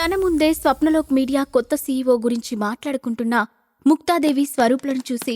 తన ముందే స్వప్నలోక్ మీడియా కొత్త సీఈఓ గురించి మాట్లాడుకుంటున్న ముక్తాదేవి స్వరూప్లను చూసి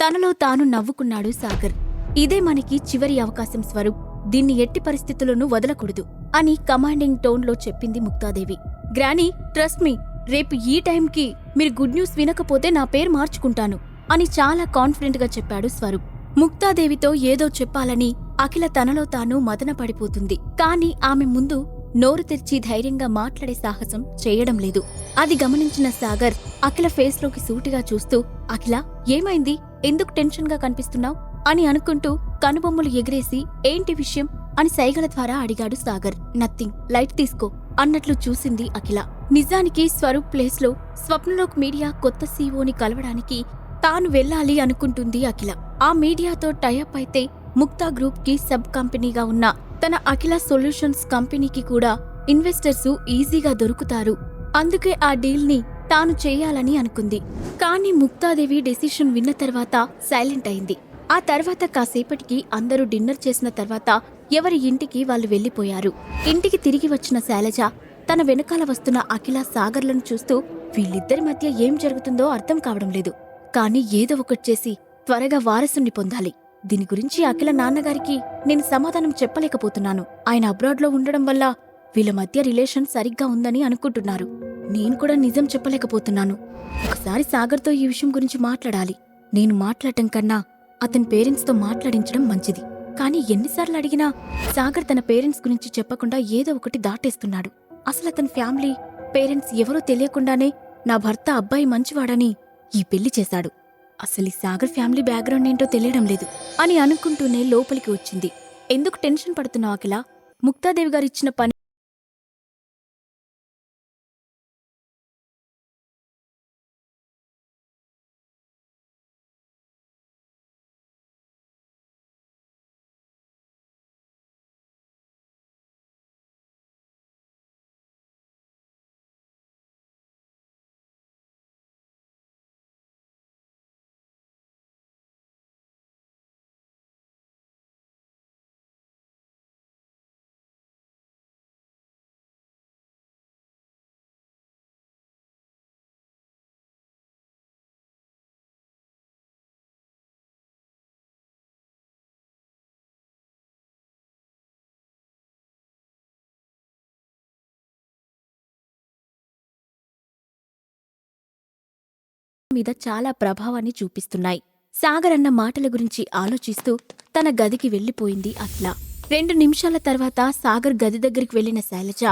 తనలో తాను నవ్వుకున్నాడు సాగర్. ఇదే మనకి చివరి అవకాశం స్వరూప్. దీన్ని ఎట్టి పరిస్థితుల్లోనూ వదలకూడదు అని కమాండింగ్ టోన్లో చెప్పింది ముక్తాదేవి. గ్రానీ ట్రస్ట్ మీ రేపు ఈ టైంకి మీరు గుడ్ న్యూస్ వినకపోతే నా పేరు మార్చుకుంటాను అని చాలా కాన్ఫిడెంట్గా చెప్పాడు స్వరూప్. ముక్తాదేవితో ఏదో చెప్పాలని అఖిల తనలో తాను మదన పడిపోతుంది కాని ఆమె ముందు నోరు తెరిచి ధైర్యంగా మాట్లాడే సాహసం చేయడం లేదు. అది గమనించిన సాగర్ అఖిల ఫేస్లోకి సూటిగా చూస్తూ అఖిల ఏమైంది? ఎందుకు టెన్షన్గా కనిపిస్తున్నావు? అని అనుకుంటూ కనుబొమ్మలు ఎగిరేసి ఏంటి విషయం? అని సైగల ద్వారా అడిగాడు సాగర్. నథింగ్. లైట్ తీసుకో అన్నట్లు చూసింది అఖిల. నిజానికి స్వరూప్ ప్లేస్లో స్వప్నలోక్ మీడియా కొత్త సీఓని కలవడానికి తాను వెళ్ళాలి అనుకుంటుంది అఖిల. ఆ మీడియాతో టైఅప్ అయితే ముక్తా గ్రూప్కి సబ్ కంపెనీగా ఉన్న తన అఖిల సొల్యూషన్స్ కంపెనీకి కూడా ఇన్వెస్టర్సు ఈజీగా దొరుకుతారు. అందుకే ఆ డీల్ని తాను చేయాలని అనుకుంది. కానీ ముక్తాదేవి డెసిషన్ విన్న తర్వాత సైలెంట్ అయింది. ఆ తర్వాత కాసేపటికి అందరూ డిన్నర్ చేసిన తర్వాత ఎవరి ఇంటికి వాళ్ళు వెళ్ళిపోయారు ఇంటికి తిరిగి వచ్చిన శైలజ తన వెనకాల వస్తున్న అఖిల సాగర్లను చూస్తూ వీళ్ళిద్దరి మధ్య ఏం జరుగుతుందో అర్థం కావడం లేదు. కానీ ఏదో ఒకటి చేసి త్వరగా వారసుని పొందాలి. దీని గురించి అఖిల నాన్నగారికి నేను సమాధానం చెప్పలేకపోతున్నాను. ఆయన అబ్రాడ్లో ఉండడం వల్ల వీళ్ళ మధ్య రిలేషన్ సరిగ్గా ఉందని అనుకుంటున్నారు. నేను కూడా నిజం చెప్పలేకపోతున్నాను. ఒకసారి సాగర్తో ఈ విషయం గురించి మాట్లాడాలి. నేను మాట్లాడటం కన్నా అతని పేరెంట్స్తో మాట్లాడించడం మంచిది. కానీ ఎన్నిసార్లు అడిగినా సాగర్ తన పేరెంట్స్ గురించి చెప్పకుండా ఏదో ఒకటి దాటేస్తున్నాడు. అసలు అతని ఫ్యామిలీ పేరెంట్స్ ఎవరో తెలియకుండానే నా భర్త అబ్బాయి మంచివాడని ఈ పెళ్ళి చేశాడు. అసలు ఈ సాగర్ ఫ్యామిలీ బ్యాక్గ్రౌండ్ ఏంటో తెలియడం లేదు అని అనుకుంటూనే లోపలికి వచ్చింది. ఎందుకు టెన్షన్ పడుతున్నావు అఖిల? ముక్తాదేవి గారు ఇచ్చిన పని మీద చాలా ప్రభావాన్ని చూపిస్తున్నాయి. సాగర్ అన్న మాటల గురించి ఆలోచిస్తూ తన గదికి వెళ్ళిపోయింది అట్లా. రెండు నిమిషాల తర్వాత సాగర్ గది దగ్గరికి వెళ్ళిన శైలజ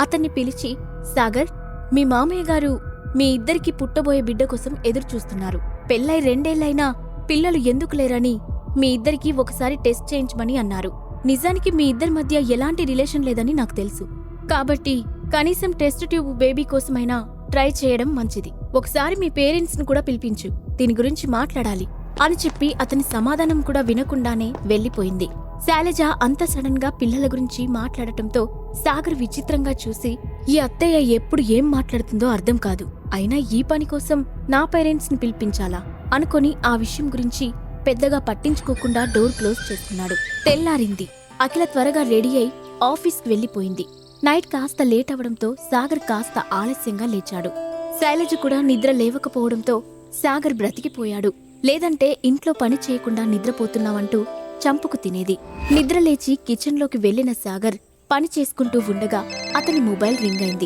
అతన్ని పిలిచి సాగర్ మీ మామయ్య గారు మీ ఇద్దరికి పుట్టబోయే బిడ్డ కోసం ఎదురు చూస్తున్నారు పెళ్ళై రెండేళ్ళైనా పిల్లలు ఎందుకు లేరని మీ ఇద్దరికి ఒకసారి టెస్ట్ చేయించమని అన్నారు. నిజానికి మీ ఇద్దరి మధ్య ఎలాంటి రిలేషన్ లేదని నాకు తెలుసు. కాబట్టి కనీసం టెస్ట్ ట్యూబ్ బేబీ కోసమైనా ట్రై చేయడం మంచిది. ఒకసారి మీ పేరెంట్స్ను కూడా పిలిపించు. దీని గురించి మాట్లాడాలి. అని చెప్పి అతని సమాధానం కూడా వినకుండానే వెళ్ళిపోయింది శైలజ అంత సడన్గా పిల్లల గురించి మాట్లాడటంతో సాగర్ విచిత్రంగా చూసి ఈ అత్తయ్య ఎప్పుడు ఏం మాట్లాడుతుందో అర్థం కాదు. అయినా ఈ పని కోసం నా పేరెంట్స్ని పిలిపించాలా? అనుకొని ఆ విషయం గురించి పెద్దగా పట్టించుకోకుండా డోర్ క్లోజ్ చేస్తున్నాడు. తెల్లారింది. అఖిల త్వరగా రెడీ అయి ఆఫీస్కి వెళ్ళిపోయింది నైట్ కాస్త లేట్ అవడంతో సాగర్ కాస్త ఆలస్యంగా లేచాడు. శైలజ కూడా నిద్ర లేవకపోవడంతో సాగర్ బ్రతికిపోయాడు. లేదంటే ఇంట్లో పని చేయకుండా నిద్రపోతున్నావంటూ చంపుకు తినేది. నిద్రలేచి కిచెన్లోకి వెళ్ళిన సాగర్ పని చేసుకుంటూ ఉండగా అతని మొబైల్ రింగ్ అయింది.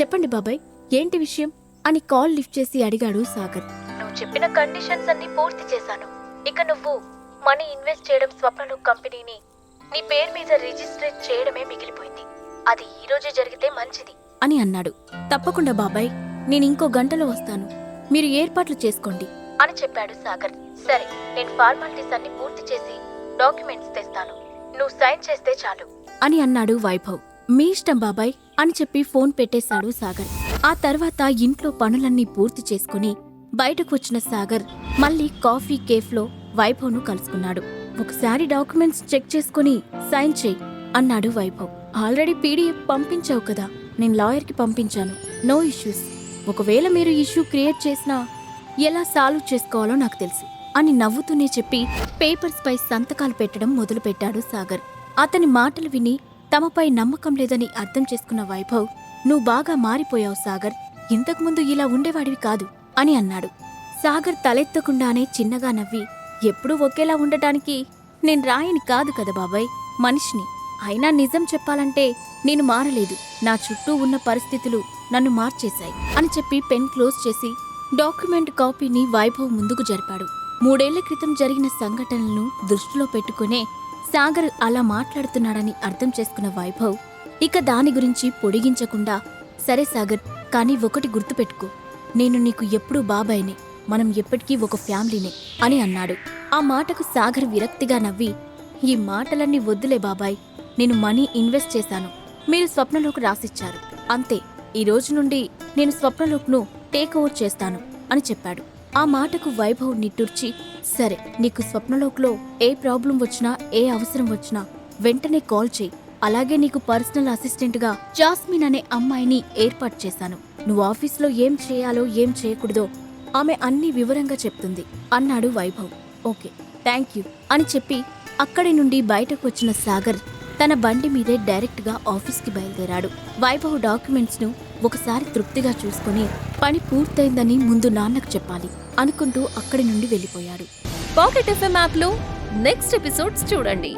చెప్పండి బాబాయ్ ఏంటి విషయం? అని కాల్ లిఫ్ట్ చేసి అడిగాడు సాగర్. నువ్వు చెప్పిన కండిషన్స్ అన్ని పూర్తి చేశాను. ఇక నువ్వు మనీ ఇన్వెస్ట్ చేయడం స్వప్నలు కంపెనీని నీ పేరు మీద రిజిస్ట్రేట్ చేయడమే మిగిలిపోయింది. అది ఈ రోజే జరిగితే మంచిది. అని అన్నాడు. తప్పకుండా బాబాయ్ నేను ఇంకో గంటలో వస్తాను. మీరు ఏర్పాట్లు చేసుకోండి. అని చెప్పాడు సాగర్. సరే నేను ఫార్మాలిటీస్ అన్ని పూర్తి చేసి డాక్యుమెంట్స్ తెస్తాను. నువ్వు సైన్ చేస్తే చాలు. అని అన్నాడు వైభవ్. మీ ఇష్టం బాబాయ్ అని చెప్పి ఫోన్ పెట్టేశాడు సాగర్. ఆ తర్వాత ఇంట్లో పనులన్నీ పూర్తి చేసుకుని బయటకు వచ్చిన సాగర్ మళ్ళీ కాఫీ కేఫ్లో వైభవ్ను కలుసుకున్నాడు. ఒకసారి డాక్యుమెంట్స్ చెక్ చేసుకుని సైన్ చేయి అన్నాడు వైభవ్. ఆల్రెడీ పీడిఎఫ్ పంపించావు కదా నేను లాయర్కి పంపించాను. No issues. ఒకవేళ మీరు ఇష్యూ క్రియేట్ చేసినా ఎలా సాల్వ్ చేసుకోవాలో నాకు తెలుసు అని నవ్వుతూనే చెప్పి పేపర్స్పై సంతకాలు పెట్టడం మొదలుపెట్టాడు సాగర్. అతని మాటలు విని తమపై నమ్మకం లేదని అర్థం చేసుకున్న వైభవ్ నువ్వు బాగా మారిపోయావు సాగర్. ఇంతకుముందు ఇలా ఉండేవాడివి కాదు అని అన్నాడు. సాగర్ తలెత్తకుండానే చిన్నగా నవ్వి ఎప్పుడూ ఒకేలా ఉండటానికి నేను రాయని కాదు కదా బాబాయ్ మనిషిని. అయినా నిజం చెప్పాలంటే నేను మారలేదు. నా చుట్టూ ఉన్న పరిస్థితులు నన్ను మార్చేశాయి అని చెప్పి పెన్ క్లోజ్ చేసి డాక్యుమెంట్ కాపీని వైభవ్ ముందుకు జరిపాడు. మూడేళ్ళ క్రితం జరిగిన సంఘటనలను దృష్టిలో పెట్టుకునే సాగర్ అలా మాట్లాడుతున్నాడని అర్థం చేసుకున్న వైభవ్ ఇక దాని గురించి పొడిగించకుండా సరే సాగర్ కానీ ఒకటి గుర్తుపెట్టుకో. నేను నీకు ఎప్పుడూ బాబాయినే మనం ఎప్పటికీ ఒక ఫ్యామిలీనే అని అన్నాడు. ఆ మాటకు సాగర్ విరక్తిగా నవ్వి ఈ మాటలన్నీ వద్దులే బాబాయ్ నేను మనీ ఇన్వెస్ట్ చేశాను. మీరు స్వప్నలోకి రాసిచ్చారు. అంతే ఈ రోజు నుండి నేను స్వప్నలోక్ను టేక్ ఓవర్ చేస్తాను అని చెప్పాడు. ఆ మాటకు వైభవ్ నిట్టూర్చి సరే నీకు స్వప్నలోక్లో ఏ ప్రాబ్లం వచ్చినా ఏ అవసరం వచ్చినా వెంటనే కాల్ చేయి. అలాగే నీకు పర్సనల్ అసిస్టెంట్గా జాస్మిన్ అనే అమ్మాయిని ఏర్పాటు చేశాను. నువ్వు ఆఫీస్లో ఏం చేయాలో ఏం చేయకూడదో ఆమె అన్ని వివరంగా చెప్తుంది అన్నాడు వైభవ్. ఓకే థ్యాంక్ యూ అని చెప్పి అక్కడి నుండి బయటకు వచ్చిన సాగర్ తన బండి మీదే డైరెక్ట్గా ఆఫీస్కి బయలుదేరాడు. వైభవ్ డాక్యుమెంట్స్ను ఒకసారి తృప్తిగా చూసుకుని పని పూర్తయిందని ముందు నాన్నకు చెప్పాలి అనుకుంటూ అక్కడి నుండి వెళ్ళిపోయాడు. పాకెట్ ఎఫ్ఎం యాప్లో నెక్స్ట్ ఎపిసోడ్స్ చూడండి.